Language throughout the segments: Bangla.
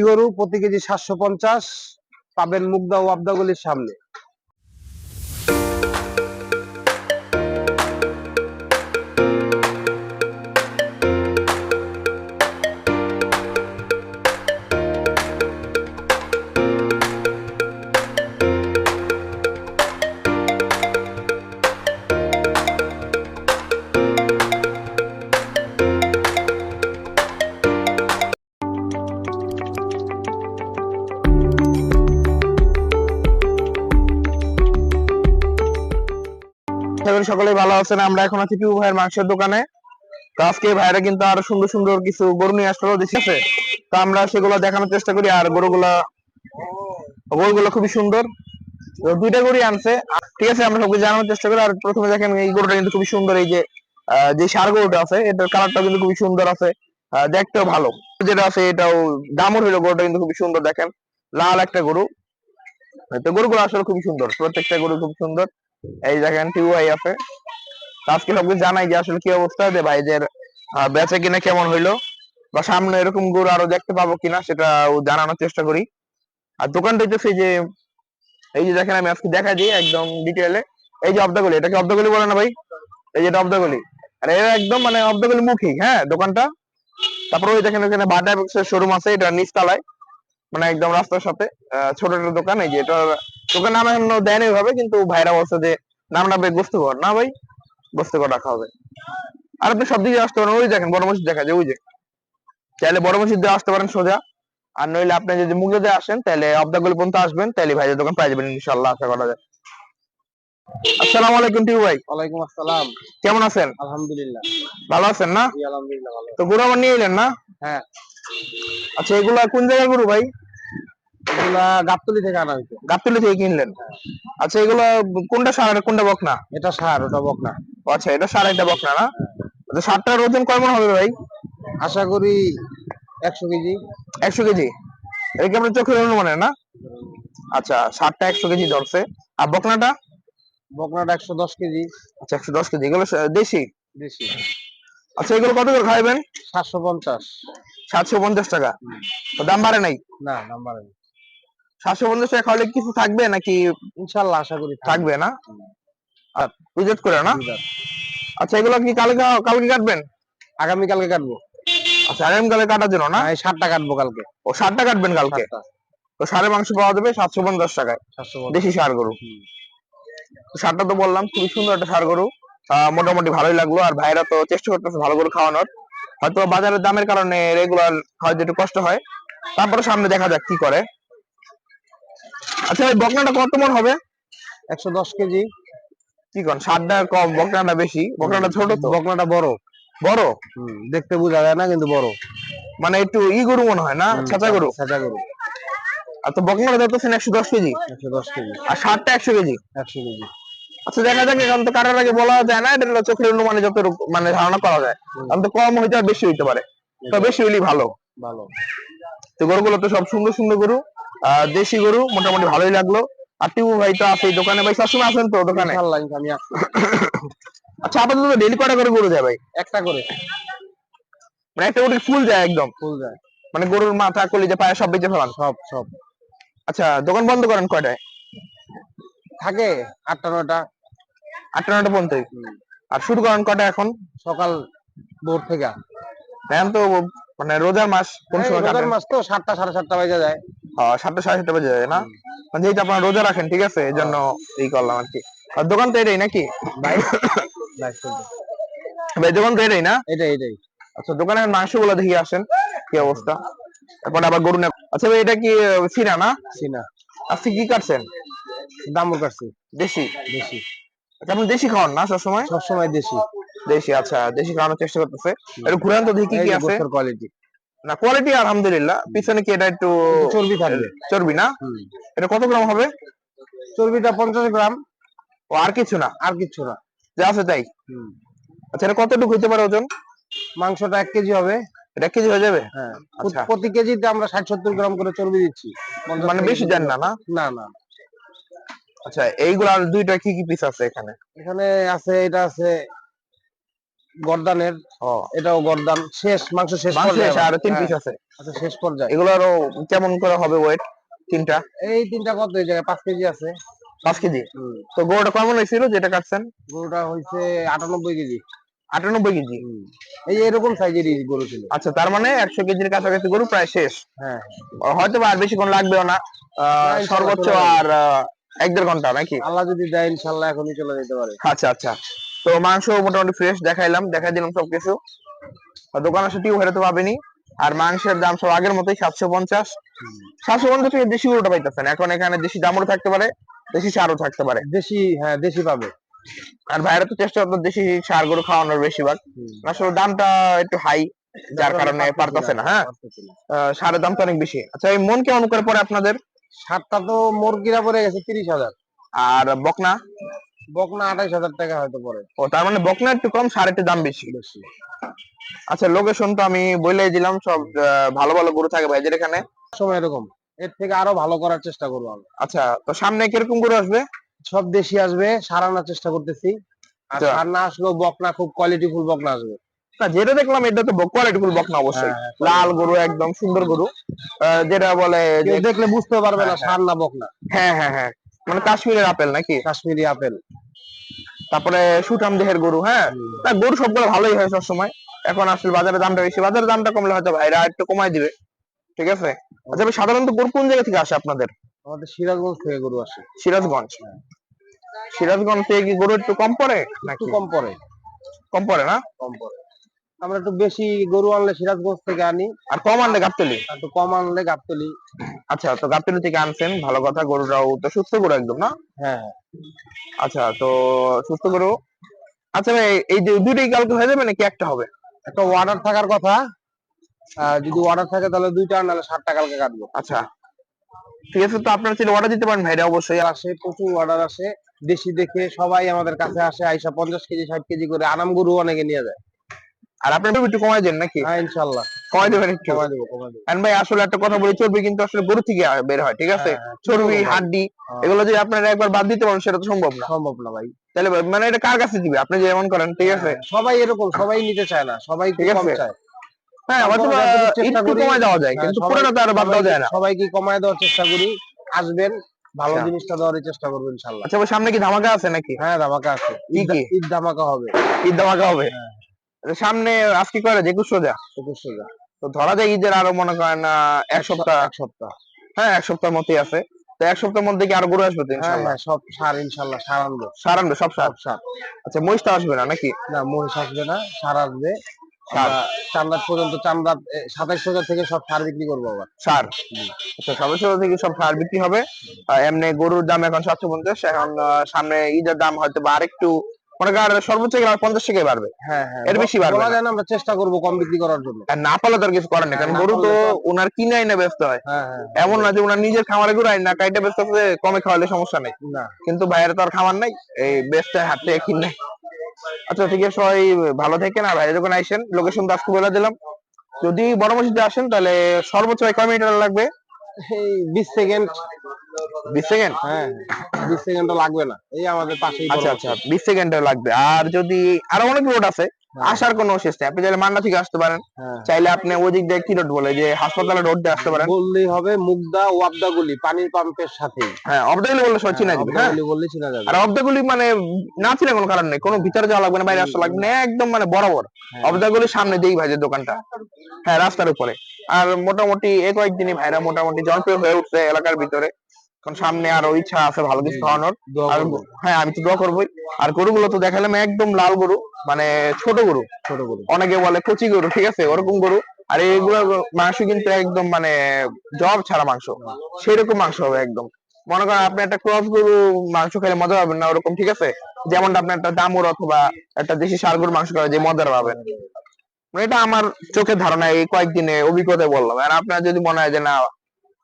গরু প্রতি কেজি সাতশো পঞ্চাশ পাবেন মুগদা ও আবদাগুলির সামনে। আশা করি সকলেই ভালো আছেন। আমরা এখন আছি পিউ ভাইয়ের মাংসের দোকানে। তো আজকে ভাইরা কিন্তু আরও সুন্দর সুন্দর কিছু গরু নিয়ে আসলো আছে তো আমরা সেগুলো দেখানোর চেষ্টা করি আর গরুগুলা, গরুগুলো খুবই সুন্দর। দুইটা গরুই আনছে। ঠিক আছে, আমরা সবকে জানানোর চেষ্টা করি। আর প্রথমে দেখেন এই গরুটা কিন্তু খুবই সুন্দর, এই যে যে সার গরুটা আছে, এটার কালারটা কিন্তু খুবই সুন্দর আছে। দেখতেও ভালো। যেটা আছে, এটাও দামর হইল গরুটা কিন্তু খুবই সুন্দর, দেখেন। লাল একটা গরু। তো গরুগুলো আসলে খুবই সুন্দর, প্রত্যেকটা গরু খুব সুন্দর। এই দেখেন টিউআই আছে। আজকে সবকে জানাই যে আসলে কি অবস্থা, যে ভাইদের বেচা কিনা কেমন হইল, বা সামনে এরকম গরু আরও দেখতে পাবো কিনা সেটা জানানোর চেষ্টা করি। আর দোকানটা হচ্ছে যে, এই যে দেখেন আমি আজকে দেখা দিই একদম ডিটেলে এই যে অবদাগলি এটাকে অবদাগলি বলে না ভাই? এই যে এটা অবদাগলি। আর, এর একদম মানে অবদাগলি মুখী হ্যাঁ দোকানটা। তারপর ওই দেখেন ওখানে বাটা শোরুম আছে, এটা নিচতলায়। মানে একদম রাস্তার সাথে ছোট একটা দোকান, এই যে এটা দোকান নাম এখনও দেয়নি ওইভাবে কিন্তু ভাইরা বলছে যে নামটা বেশ গোস্তকর না ভাই গোস্তকর রাখা হবে। আর আপনি সব দিকে আসতে পারেন। ওই দেখেন বড় মসজিদ দেখা যায় ওই যে। চাইলে বড় মসজিদ দিয়ে আসতে পারেন সোজা। আর নইলে আপনি যদি মুগলে দিয়ে আসেন তাহলে অবদাগুলি পর্যন্ত আসবেন তাহলে ভাইদের দোকান পাই যাবেন ইনশাল্লাহ আশা করা যায়। আসসালামু আলাইকুম টিউ ভাই। ওয়ালাইকুম আসসালাম। কেমন আছেন? আলহামদুলিল্লাহ। ভালো আছেন না? জি, আলহামদুলিল্লাহ ভালো। তো গরু আমার নিয়ে এলেন না? হ্যাঁ। আচ্ছা এগুলা কোন জায়গার গরু ভাই? এগুলা গাবতলি থেকে আনা হয়েছে গাবতলি থেকে কিনলেন? আচ্ছা এগুলা কোনটা সার আর কোনটা বকনা? এটা সার ওটা বকনা। আচ্ছা এটা সার একটা বকনা না? আচ্ছা সারটার ওজন কয় মন হবে ভাই? আশা করি একশো কেজি। একশো কেজি? এটা কি আপনার চোখের অনুমানের না? আচ্ছা সারটা একশো কেজি ধরছে। আর বকনাটা? বকনাটা একশো দশ কেজি। আচ্ছা একশো দশ কেজি। এগুলো সা- দেশি? আচ্ছা এগুলো কত করে খাইবেন? সাতশো পঞ্চাশ। সাতশো পঞ্চাশ টাকা। তো দাম বাড়ে নাই? না নাম্বার সাতশো পঞ্চাশ টাকা খাওয়ালে কিছু থাকবে নাকি ইনশাল্লাহ আশা করি থাকবে। না? আর উইজেট করে না? আচ্ছা এগুলো কি কালকে কালকে কাটবেন? আগামীকালকে কাটবো। আচ্ছা আগামীকালে কাটার জন্য না? হ্যাঁ, সাতটা কাটবো কালকে। ও সারটা কাটবেন কালকে? তো সারের মাংস পাওয়া যাবে সাতশো পঞ্চাশ টাকায়। দেশি সার গরু। তো সারটা তো বললাম খুবই সুন্দর একটা সার গরু। মোটামুটি ভালোই লাগল আর ভাইরা তো চেষ্টা করতেছে ভালো করে খাওয়ানোর। হয়তো বাজারের দামের কারণে রেগুলার হয়তো একটু কষ্ট হয় তারপরে সামনে দেখা যাক কি করে। আচ্ছা ভাই বকনাটা কত মন হবে? একশো দশ কেজি। কি কোন সারটা কম বকনাটা বেশি? বকনাটা ছোট তো? বকনাটা বড়। বড়? দেখতে বোঝা যায় না কিন্তু বড়। মানে একটু ই গরু মনে হয় না? ছাঁচা গরু? সাজা গরু। আর তো বকনাটা ধরতেছেন একশো দশ কেজি? একশো দশ কেজি। আর সারটা একশো কেজি? একশো কেজি। আচ্ছা দেখা যাক এখন তো কারোর আগে বলা যায় না এটা চোখের অনুমানে যত মানে ধারণা করা যায়। তো কম হইতে বেশি হইতে পারে। তো বেশি হইলেই ভালো। ভালো। তো গরুগুলো তো সব সুন্দর সুন্দর গরু। দেশি গরু মোটামুটি ভালোই লাগল। আর টিপু ভাই তো আছে দোকানে ভাই সবসময় আসেন তো দোকানে? আমি আচ্ছা আপাতত ডেলি কটা করে গরু যায় ভাই? একটা করে। মানে একটা গরু ফুল যায় একদম? ফুল যায়। মানে গরুর মাথা কলি যে পায়ে সব বেঁচে ফেলান? সব সব। আচ্ছা দোকান বন্ধ করেন কয়টায়? থাকে আটটা নটা আটটা নটা পর্যন্ত? আর শুরু করেন কটা এখন? সকাল ভোর থেকে। এখন তো মানে রোজার মাস কোন সময় রোজার মাস তো সাতটা সাড়ে সাতটা বাজে যায়। সাতটা সাড়ে সাতটা বেজে যায় না? মানে যেহেতু আপনারা রোজা রাখেন ঠিক আছে? এই জন্য এই করলাম আর কি। আর দোকান তো এটাই নাকি? ভাই? দোকান তো এটাই না? এটাই এটাই। আচ্ছা দোকানের মাংসগুলো দেখি আসেন কি অবস্থা? তারপরে আবার গরু আচ্ছা ভাই এটা কি সিনা না? সিনা। আজকে কি কাটছেন? দামও কাটছি। দেশি? দেশি। আচ্ছা আপনি দেশি খাওয়ান না সবসময়? সবসময় দেশি। দেশি আচ্ছা দেশি খাওয়ানোর চেষ্টা করতেছে। একটু ঘুরান তো দেখি কি কি আছে। কোয়ালিটি না কোয়ালিটি আলহামদুলিল্লাহ। পিছনে কি এটা একটু চর্বি থাকবে। চর্বি না? এটা কত গ্রাম হবে? চর্বিটা পঞ্চাশ গ্রাম। ও আর কিছু না? আর কিচ্ছু না। যা আছে তাই? আচ্ছা এটা কতটুকু হইতে পারে ওজন? মাংসটা এক কেজি হবে। এটা এক কেজি হয়ে যাবে? হ্যাঁ। আচ্ছা। প্রতি কেজিতে আমরা ষাট সত্তর গ্রাম করে চর্বি দিচ্ছি। মানে বেশি দেন না না? না না। আচ্ছা এইগুলো আর দুইটা কি কি পিস আছে এখানে? এখানে আছে এটা আছে গর্দানের এটাও গর্দান। শেষ মাংস শেষ পর্যায়ে আরও তিন হ্যাঁ, পিস আছে। আচ্ছা শেষ পর্যায়ে। এগুলো আরও কেমন করে হবে ওয়েট তিনটা? এই তিনটা কত এই জায়গায়? পাঁচ কেজি আছে। পাঁচ কেজি? তো গরুটা কেমন হয়েছিল যেটা কাটছেন? গরুটা হয়েছে আটানব্বই কেজি। আটানব্বই কেজি? এই এরকম সাইজেরই গরু ছিল। আচ্ছা তার মানে একশো কেজির কাছাকাছি গরু প্রায় শেষ। হ্যাঁ। হয়তো বা আর বেশিক্ষণ লাগবেও না। সর্বোচ্চ আর এক দেড় ঘণ্টা নাকি? আল্লাহ যদি দেয় ইনশাল্লাহ এখনই চলে যেতে পারে। আচ্ছা আচ্ছা। তো মাংস মোটামুটি ফ্রেশ দেখাইলাম দেখাই দিলাম সবকিছু। আর দোকানের সাথেও হেরাতে পাবেনি। আর মাংসের দাম সব আগের মতোই সাতশো পঞ্চাশ। সাতশো পঞ্চাশ থেকে দেশি গরুটা পাইতেছেন। এখন এখানে দেশি দামও থাকতে পারে দেশি সারও থাকতে পারে। দেশি হ্যাঁ দেশি পাবে। আর ভাইরা তো চেষ্টা করতো দেশি সার গরু খাওয়ানোর বেশিরভাগ। আসলে দামটা একটু হাই যার কারণে পারতেছে না হ্যাঁ? সারের দাম তো অনেক বেশি। আচ্ছা এই মন কেমন করে পড়ে আপনাদের? সারটা তো মুরগিরা পড়ে গেছে তিরিশ হাজার। আর বকনা? বকনা আঠাইশ হাজার টাকা হয়তো পড়ে। ও তার মানে বকনা একটু কম সার দাম বেশি। বেশি। আচ্ছা লোকেশন তো আমি বলেই দিলাম সব ভালো ভালো গরু থাকে ভাইদের এখানে। সময় এরকম। এর থেকে আরও ভালো করার চেষ্টা করব আমি। আচ্ছা তো সামনে কীরকম গরু আসবে? সব দেশি আসবে সারানোর চেষ্টা করতেছি। আর আচ্ছা। সার না আসলেও বকনা খুব কোয়ালিটি ফুল বকনা আসবে। না যেটা দেখলাম এটা তো কোয়ালিটি ফুল বকনা অবশ্যই। হ্যাঁ, লাল গরু একদম সুন্দর গরু। যেটা বলে দেখলে বুঝতে পারবে না হ্যাঁ, সার না বকনা। হ্যাঁ হ্যাঁ হ্যাঁ। মানে কাশ্মীরের আপেল নাকি? কাশ্মীরি আপেল। তারপরে সুঠাম দেহের গরু হ্যাঁ? তা গরু সবগুলো ভালোই হয় সবসময়। এখন আসলে বাজারে দামটা বেশি। বাজারে দামটা কমলে হয়তো ভাইরা একটু কমাই দিবে। ঠিক আছে? আচ্ছা সাধারণত গরু কোন জায়গা থেকে আসে আপনাদের? আমাদের সিরাজগঞ্জ থেকে গরু আসে। সিরাজগঞ্জ? সিরাজগঞ্জ থেকে কি গরু একটু কম পড়ে একটু নাকি কম পড়ে। কম পড়ে না? কম পড়ে। আমরা একটু বেশি গরু আনলে সিরাজগঞ্জ থেকে আনি। আর কম আনলে গাবতলি? একটু কম আনলে গাবতলি। আচ্ছা তো গাবতলি থেকে আনছেন ভালো কথা গরুটাও তো সুস্থ গরু একদম না? হ্যাঁ। আচ্ছা তো সুস্থ গরু। আচ্ছা ভাই এই যে দুটোই কালকে হয়ে যাবে নাকি একটা হবে? একটা অর্ডার থাকার কথা। যদি অর্ডার থাকে তাহলে দুইটা নাহলে ষাটটা কালকে কাটবো। আচ্ছা। ঠিক আছে তো আপনারা চাইলে অর্ডার দিতে পারেন ভাইরা অবশ্যই। আসে প্রচুর অর্ডার আসে। দেশি দেখে সবাই আমাদের কাছে আসে আইসা পঞ্চাশ কেজি ষাট কেজি করে আরাম গরু অনেকে নিয়ে যায়। আর আপনারা একটু কমাই দেন নাকি? হ্যাঁ ইনশাল্লাহ কমাই দেবেন একটু। কমাই দেবো কমাই দেবো। ভাই আসলে একটা কথা বলি চর্বি কিন্তু আসলে গরু থেকে বের হয় ঠিক আছে? হ্যাঁ, হ্যাঁ, চর্বি হাড্ডি হ্যাঁ। এগুলো যদি আপনারা একবার বাদ দিতে পারেন সেটা তো সম্ভব না। সম্ভব না ভাই। তাহলে মানে এটা কার কাছে দিবে? আপনি যেমন করেন ঠিক আছে? সবাই এরকম সবাই নিতে চায় না সবাই ঠিক আছে। চায়। হ্যাঁ হয়তো বা আমরা যতটুকু চেষ্টা একটু কমায় দেওয়া যায় হ্যাঁ, কিন্তু সবাই- পুরোটা তো আর বাদ দেওয়া যায় না। সবাইকে কমায় দেওয়ার চেষ্টা করি আসবেন ভালো আচ্ছা। জিনিসটা দেওয়ার চেষ্টা করব ইনশাল্লাহ আচ্ছা সামনে কি ধামাকা আছে নাকি? হ্যাঁ ধামাকা আছে। ঈদ ধামাকা হবে। ঈদ ধামাকা হবে? হ্যাঁ। সামনে আজকে করে? একুশ সোজা একুশ সোজা। তো ধরা যায় ঈদের আরও মনে করেন এক সপ্তাহ এক সপ্তাহ। হ্যাঁ এক সপ্তাহ মতোই আছে। তো এক সপ্তাহের মধ্যে কি আরও গরু আসবে তো হ্যাঁ সব সার ইনশাল্লাহ সার আনব। সার আনবে সব সার? সার। আচ্ছা মহিষটা আসবে না নাকি? না মহিষ আসবে না সার আসবে চান্দাত পর্যন্ত চান্দাত সাতাইশ হাজার থেকে সব সার বিক্রি করব আবার সার। আচ্ছা সদস্য থেকে সব সার বিক্রি হবে। আর এমনি গরুর দাম এখন সাতশো পঞ্চাশ এখন সামনে ঈদের দাম হয়তো বা আরেকটু মনে করেন সর্বোচ্চ গেলে পঞ্চাশ টাকাই বাড়বে। হ্যাঁ হ্যাঁ। এর বেশি বাড়বে বলা না। যায় না আমরা চেষ্টা করব কম বিক্রি করার জন্য। আর না পারলে তো কিছু করার নেই কারণ গরু তো ওনার কিনে আইনা ব্যস্ত হয়। এমন না যে ওনার নিজের খামারে গরু আইনা কাইটা ব্যস্ত আছে কমে খাওয়ালে সমস্যা নেই। কিন্তু ভাইয়ের তো আর খামার নাই এই হাট থেকে কিনে। আচ্ছা ঠিক আছে সবাই ভালো থাকেন আর ভাইয়ের দোকানে আইসেন লোকেশন তো আজকে বলে দিলাম। যদি বড় মসজিদে আসেন তাহলে সর্বোচ্চ কয় মিটার লাগবে? বিশ সেকেন্ড বিশ সেকেন্ড? হ্যাঁ। বিশ সেকেন্ড লাগবে না। এই আমাদের পাশেই আচ্ছা আচ্ছা বিশ সেকেন্ড লাগবে। আর যদি আরও অনেক রোড আছে আসার কোনো শেষ নেই। আপনি চাইলে মান্না থেকে আসতে পারেন। হ্যাঁ। চাইলে আপনি ওই দিক দিয়ে কি রোড বলে যে হাসপাতালের রোড দিয়ে আসতে পারেন। বললেই হবে মুগদা ওয়াবদাগুলি পানির পাম্পের সাথেই। হ্যাঁ অবদাগুলি বললে সবাই চিনে হ্যাঁ বললে চিনা যাবে। আর অবদাগুলি মানে না চিনে কোনো কারণ নেই। কোনো ভিতরে যাওয়া লাগবে না বাইরে আসতে লাগবে না একদম মানে বরাবর। হ্যাঁ। অবদাগুলির সামনে দিয়েই ভাইদের দোকানটা। হ্যাঁ রাস্তার উপরে। আর মোটামুটি এই কয়েকদিনই ভাইরা মোটামুটি জনপ্রিয় হয়ে উঠছে এলাকার ভিতরে। কারণ সামনে আরও ইচ্ছা আছে ভালো কিছু খাওয়ানোর। আর হ্যাঁ আমি তো দোয়া করবোই। আর গরুগুলো তো দেখালাম একদম লাল গরু মানে ছোট গরু। ছোট করে অনেকে বলে কচি গরু ঠিক আছে ওরকম গরু। আর এইগুলো মাংস কিন্তু একদম মানে জব ছাড়া মাংস। সেরকম মাংস হবে একদম। মনে করেন আপনি একটা ক্রস গরু মাংস খেলে মজা পাবেন না ওরকম ঠিক আছে? যেমনটা আপনি একটা দামুর অথবা একটা দেশি ষাঁড় গরুর মাংস খাবে যে মজাটা পাবেন। এটা আমার চোখের ধারণা এই কয়েকদিনে অভিজ্ঞতায় বললাম। আর আপনার যদি মনে হয় যে না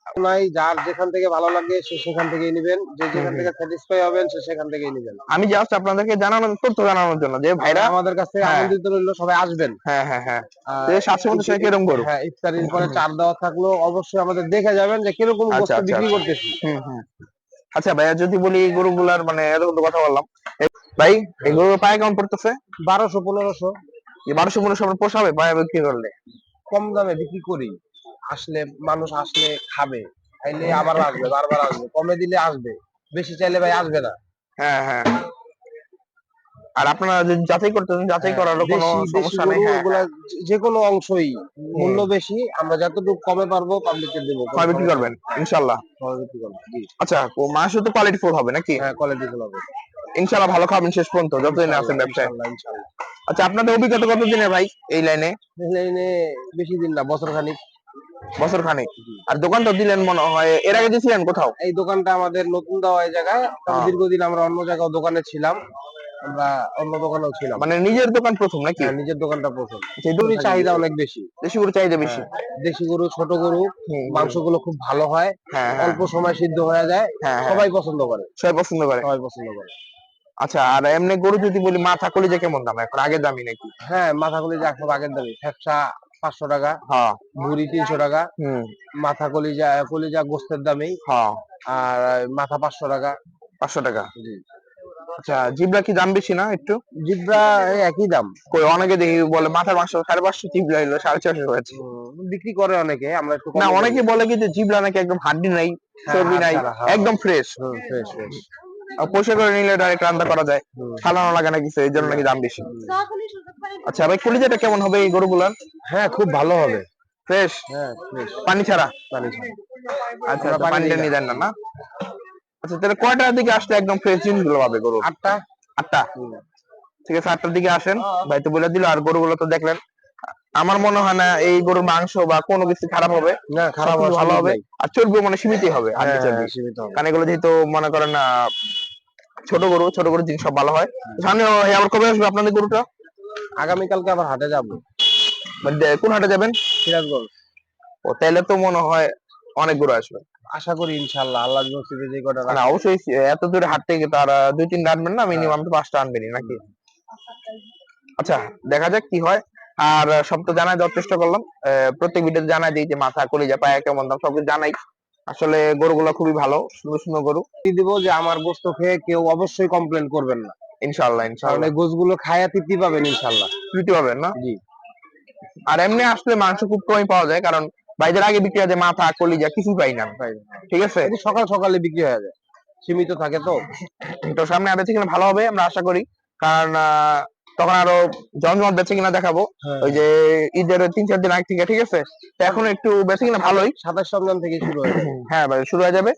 নাই যার যেখান থেকে ভালো লাগে সে সেখান থেকেই নেবেন। যে যেখান থেকে স্যাটিসফাই হবেন সে সেখান থেকেই নেবেন। আমি জাস্ট আপনাদেরকে জানানোর তথ্য জানানোর জন্য যে ভাইরা আমাদের কাছ থেকে হ্যাঁ। আমন্ত্রিত রইল সবাই আসবেন। হ্যাঁ হ্যাঁ হ্যাঁ। যে পঞ্চাশ টাকা কীরকম গরু হ্যাঁ ইফতারির পরে চার দেওয়া থাকল অবশ্যই আমাদের দেখে যাবেন যে কীরকম আচ্ছা, গোস্ত আচ্ছা, বিক্রি আচ্ছা। করতেছি। হুম হুম। আচ্ছা ভাইয়া যদি বলি গরুগুলার মানে তো কথা বললাম। ভাই এই গরু পায়ে কেমন পড়তেছে? বারোশো পনেরোশো। যে বারোশো পনেরোশো আমরা পোষাবে পায়ে বিক্রি করলে। কম দামে বিক্রি করি। আসলে মানুষ আসলে খাবে। খাইলে আবার আসবে বারবার আসবে। কমে দিলে আসবে। বেশি চাইলে ভাই আসবে না। হ্যাঁ হ্যাঁ। আর আপনারা যদি যাচাই করতেন যাচাই করার কোনো হ্যাঁ, দেশি- দেশি সমস্যা নেই হ্যাঁ ওগুলা যে- কোনো অংশই মূল্য বেশি আমরা যতটুকু কমে পারব পাবলিককে দেবো। কয় বিক্রি করবেন ইনশাআল্লাহ কমে আচ্ছা মাংস তো কোয়ালিটি ফুল হবে নাকি? হ্যাঁ কোয়ালিটি গুলো হবে। ইনশাল্লাহ ভালো খাবেন শেষ পর্যন্ত যতদিন আছেন ব্যবসায়। আচ্ছা আপনাদের অভিজ্ঞতা কত দিনের ভাই এই লাইনে? এই লাইনে বেশি দিন না বছর খানিক। বছর খানেক। আর দোকান তো দিলেন মনে হয় এর আগে দিয়েছিলেন কোথাও? এই দোকানটা আমাদের নতুন দেওয়া এই জায়গায় হ্যাঁ। দীর্ঘদিন আমরা অন্য জায়গায় দোকানে ছিলাম আমরা অন্য দোকানেও ছিলাম। মানে নিজের দোকান প্রথম নাকি? হ্যাঁ, নিজের দোকানটা প্রথম। সেই গরুর চাহিদা অনেক বেশি। দেশি গরু চাহিদা বেশি। দেশি গরু ছোট গরু মাংসগুলো খুব ভালো হয়। হ্যাঁ হ্যাঁ। অল্প সময় সিদ্ধ হয়ে যায় হ্যাঁ, হ্যাঁ। সবাই পছন্দ করে। সবাই পছন্দ করে। সবাই পছন্দ করে। আচ্ছা আর এমনি গরু যদি বলি মাথা কলিজা কেমন দাম? এখন আগের দামই নাকি? হ্যাঁ মাথা কলিজা এখন আগের দামি ফ্যাপসা পাঁচশো টাকা হ্যাঁ। ভুড়ি তিনশো টাকা হুম। মাথা কলিজা কলিজা গোস্তের দামেই। হ্যাঁ। আর মাথা পাঁচশো টাকা। পাঁচশো টাকা? জি। আচ্ছা জিবলা কি দাম বেশি না একটু? জিব্রা একই দাম। কই অনেকে দেখি বলে মাথার মাংস সাড়ে পাঁচশো জিবলা হলো সাড়ে চারশো হয়েছে বিক্রি করে অনেকে আমরা একটু না অনেকে বলে কি যে জিবলা নাকি একদম হাড্ডি নাই হ্যাঁ, চর্বি নাই হ্যাঁ। একদম ফ্রেশ ফ্রেশ ফ্রেশ পয়সা করে নিলে ডাইরেক্ট রান্না করা যায়। সালানো লাগে না কিছু এই জন্য নাকি দাম বেশি। আচ্ছা ভাই কলিজাটা কেমন হবে এই গরুগুলার? হ্যাঁ খুব ভালো হবে। ফ্রেশ? হ্যাঁ ফ্রেশ। পানি ছাড়া? পানি ছাড়া। আচ্ছা আচ্ছা, পানি পানিটা নিয়ে দেন না না? আচ্ছা তাহলে কয়টার দিকে আসলে একদম ফ্রেশ জিনিসগুলো পাবে গরু? আটটা। আটটা। ঠিক আছে আটটার দিকে আসেন। ভাই তো বলে দিল আর গরুগুলো তো দেখলেন আমার মনে হয় না এই গরুর মাংস বা কোনো কিছু খারাপ হবে। না খারাপ ভালো হবে। আর চর্বিও মানে সীমিতই হবে হাড্ডি হ্যাঁ, চর্বি। হ্যাঁ, সীমিত হবে। কারণ এগুলো যেহেতু মনে করেন ছোট গরু ছোট গরুর জিনিস সব ভালো হয়। সামনে আবার কবে আসবে আপনাদের গরুটা? আগামীকালকে আবার হাটে যাব। মানে কোন হাটে যাবেন? সিরাজগঞ্জ। ও তাহলে তো মনে হয় অনেক গরু আসবে। আশা করি ইনশাল্লাহ আল্লাহ মসজিদে যে কটা মানে অবশ্যই এত দূরে হাট থেকে তার দুই তিনটা আনবেন না মিনিমাম তো পাঁচটা আনবেনই নাকি? আচ্ছা দেখা যাক কি হয়। আর সব তো জানাই দেওয়ার চেষ্টা করলাম। প্রত্যেক ভিডিওতে জানাই দিই যে মাথা কলিজা পায়া কেমন দাম সবকিছু জানাই। আসলে গরুগুলো খুবই ভালো সুন্দর সুন্দর গরু। দিব যে আমার গোস্ত খেয়ে কেউ অবশ্যই কমপ্লেন করবেন না। ইনশাল্লাহ ইনশাল্লাহ গোসগুলো খায়া তৃপ্তি পাবেন ইনশাল্লাহ তৃপ্তি পাবেন না? জি। আর এমনি আসলে মাংস খুব কমই পাওয়া যায় কারণ বাইদের আগে বিক্রি হয় মাথা কলিজা কিছু পাই না। ঠিক আছে? সকাল সকালে বিক্রি হয়ে যায়। সীমিত থাকে তো? তো সামনে আরও থেকে ভালো হবে আমরা আশা করি। কারণ আহ, তখন আরও জমজমাট বেঁচে কিনা দেখাবো। ওই যে ঈদের তিন চার দিন আগে থেকে ঠিক আছে? তো এখন একটু বেঁচে কিনা ভালোই। সাতাশ রমজান থেকে শুরু হয়ে হ্যাঁ ভাই শুরু হয়ে যাবে।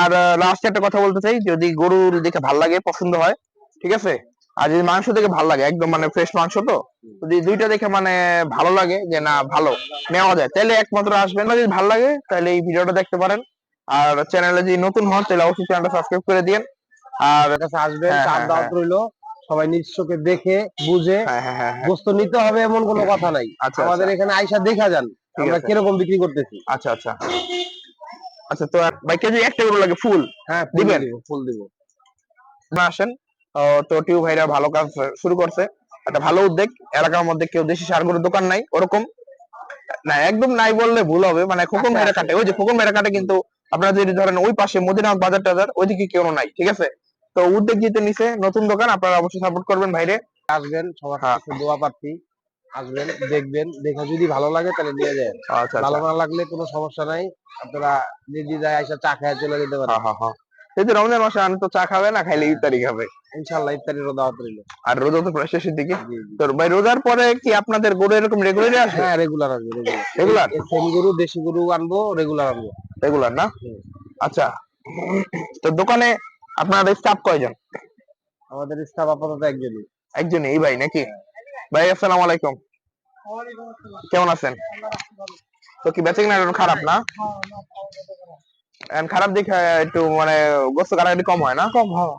আর লাস্টে একটা কথা বলতে চাই যদি গরুর দেখে ভালো লাগে পছন্দ হয় ঠিক আছে? আর যদি মাংস দেখে ভালো লাগে একদম মানে ফ্রেশ মাংস তো যদি দুইটা দেখে মানে ভালো লাগে যে না ভালো নেওয়া যায়। তাহলে একমাত্র আসবেন না যদি ভালো লাগে তাহলে এই ভিডিওটা দেখতে পারেন। আর চ্যানেলে যদি নতুন হন তাহলে অবশ্যই চ্যানেলটা সাবস্ক্রাইব করে দিন আর কাছে আসবেন হ্যাঁ, চার হ্যাঁ, দাওয়াত রইল। সবাই নিজ চোখে দেখে বুঝে হ্যাঁ হ্যাঁ হ্যাঁ। গোস্ত নিতে হবে এমন কোনো কথা নাই। আচ্ছা আমাদের আচ্ছা এখানে আইসা দেখা যান আমরা কীরকম বিক্রি করতেছি। আচ্ছা আচ্ছা। আচ্ছা তো ভাই কেজি একটা গরু লাগে ফুল? হ্যাঁ দিবেন? ফুল দিব। আপনারা আসেন। তো টিউ ভাইরা ভালো কাজ শুরু করছে। একটা ভালো উদ্যোগ। এলাকার মধ্যে কেউ দেশি সার গরুর দোকান নাই ওরকম। না একদম নাই বললে ভুল হবে। মানে খোকন আছে, ভাইরা কাটে ওই যে খোকন ভাইরা কাটে কিন্তু আপনারা যদি ধরেন ওই পাশে মদিনা বাজার টাজার ওইদিকে কেউ নাই ঠিক আছে? তো উদ্যোগ জিতে নিছে নতুন দোকান আপনারা অবশ্যই সাপোর্ট করবেন ভাইরে আসবেন সবার হ্যাঁ। কাছে দোয়া প্রার্থী। আসবেন দেখবেন দেখে যদি ভালো লাগে তাহলে নিয়ে যায় আচ্ছা ভালো আচ্ছা না লাগলে কোনো সমস্যা নাই আপনারা নির্দ্বিধায় আইসা চা খেয়ে চলে যেতে পারেন। হ্যাঁ হ্যাঁ এই যে রমজান মাসে আনে তো চা খাবে না খাইলে ইফতারি খাবে? ইনশাল্লাহ ইফতারিরও দাওয়াত রইল। আর রোজা তো প্রায় শেষের দিকে। তো ভাই রোজার পরে কি আপনাদের গরু এরকম রেগুলারই আসবে? হ্যাঁ রেগুলার আসবে রেগুলার রেগুলার সেম গরু দেশি গরু আনব রেগুলার আনব। রেগুলার না? আচ্ছা। তো দোকানে আপনার স্টাফ কয়জন? আমাদের স্টাফ আপাতত একজনই। একজনই এই ভাই নাকি? ভাই আসসালামু আলাইকুম। কেমন আছেন? তো কি বেঁচে কিনা এখন খারাপ না? খারাপ দেখে একটু মানে গোস্ত কাটাকাটি কম হয় না? কম হয়।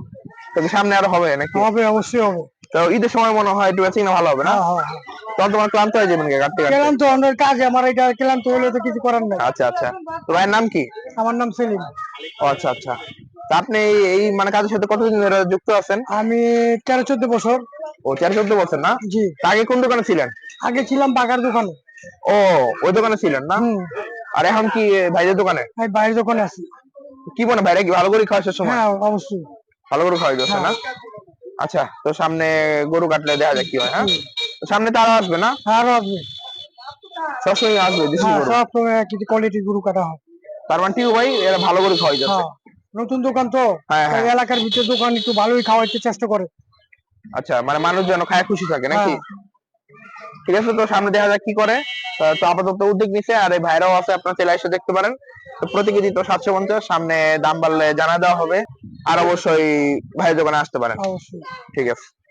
তো সামনে আরও হবে নাকি? হবে অবশ্যই হবে। তো ঈদের সময় মনে হয় একটু বেঁচে কিনা ভালো হবে না? হ্যাঁ হ্যাঁ হ্যাঁ। তখন তোমার ক্লান্ত হয়ে যাবেন কাটতে ক্লান্ত আমাদের কাজ আমার এটা ক্লান্ত হলে তো কিছু করার নাই। আচ্ছা আচ্ছা। তো ভাইয়ের নাম কি? আমার নাম সেলিম। ও আচ্ছা আচ্ছা। তা আপনি এই- মানে কাজের সাথে কতদিন ধরে যুক্ত আছেন? আমি তেরো চোদ্দ বছর। ও চার চোদ্দ বছর না? জি। আগে কোন দোকানে ছিলেন? আগে ছিলাম বাগার দোকানে। ও ওই দোকানে ছিলেন না? আর এখন কি ভাইদের দোকানে? বাইরের দোকানে আছি। কি মনে হয় ভাইরা কি ভালো করে খাওয়ার সময়? হ্যাঁ অবশ্যই। ভালো করে খাওয়াই যাচ্ছে না? আচ্ছা তো সামনে গরু কাটলে দেখা যাক কি হয় হ্যাঁ? তো সামনে তারা আসবে না? আরও আসবে। সবসময় আসবে দেশি হ্যাঁ গরু? সব কিছু কোয়ালিটির গরু কাটা হয়। তার মানে টিউ ভাই এরা ভালো করে খাওয়াই যাচ্ছে। হ্যাঁ। নতুন দোকান তো। হ্যাঁ, হ্যাঁ। এলাকার ভিতরে দোকান একটু ভালোই খাওয়াইতে চেষ্টা করে। আচ্ছা মানে মানুষ যেন খায় খুশি থাকে নাকি? হ্যাঁ। ঠিক আছে তো সামনে দেখা যাক কি করে। তো আপাতত উদ্যোগ নিছে আর এই ভাইরাও আছে আপনার চলে এসে দেখতে পারেন। তো প্রতি কেজি তো সাতশো পঞ্চাশ সামনে দাম বাড়লে জানা দেওয়া হবে। আর অবশ্যই ভাইয়ের দোকানে আসতে পারেন। ঠিক আছে।